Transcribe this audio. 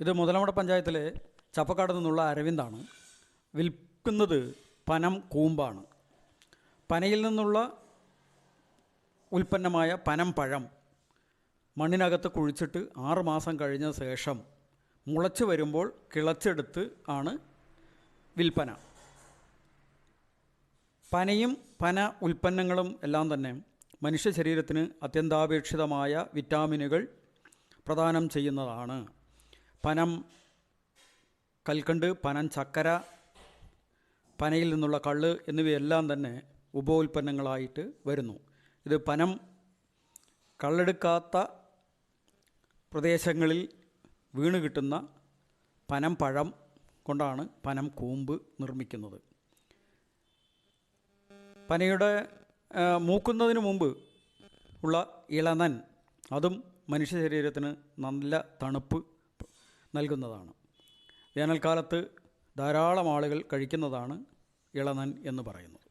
ഇത് മുതലമട പഞ്ചായത്തിലെ ചപ്പക്കാട് നിന്നുള്ള അരവിന്ദാണ്. വിൽക്കുന്നത് പനം കൂമ്പാണ്. പനയിൽ നിന്നുള്ള ഉൽപ്പന്നമായ പനം പഴം മണ്ണിനകത്ത് കുഴിച്ചിട്ട് ആറ് മാസം കഴിഞ്ഞ ശേഷം മുളച്ച് വരുമ്പോൾ കിളച്ചെടുത്ത് ആണ് വിൽപ്പന. പനയും പന ഉൽപ്പന്നങ്ങളും എല്ലാം തന്നെ മനുഷ്യ ശരീരത്തിന് അത്യന്താപേക്ഷിതമായ വിറ്റാമിനുകൾ പ്രദാനം ചെയ്യുന്നതാണ്. പനം കൽക്കണ്ട് പനം ചക്കര പനയിൽ നിന്നുള്ള കള്ള് എന്നിവയെല്ലാം തന്നെ ഉപോൽപ്പന്നങ്ങളായിട്ട് വരുന്നു. ഇത് പനം കള്ളെടുക്കാത്ത പ്രദേശങ്ങളിൽ വീണ് കിട്ടുന്ന പനം പഴം കൊണ്ടാണ് പനം കൂമ്പ് നിർമ്മിക്കുന്നത്. പനയുടെ മൂക്കുന്നതിന് മുമ്പ് ഉള്ള ഇളനൻ അതും മനുഷ്യ ശരീരത്തിന് നല്ല തണുപ്പ് നൽകുന്നതാണ്. വേനൽക്കാലത്ത് ധാരാളം ആളുകൾ കഴിക്കുന്നതാണ് ഇളനൻ എന്ന് പറയുന്നത്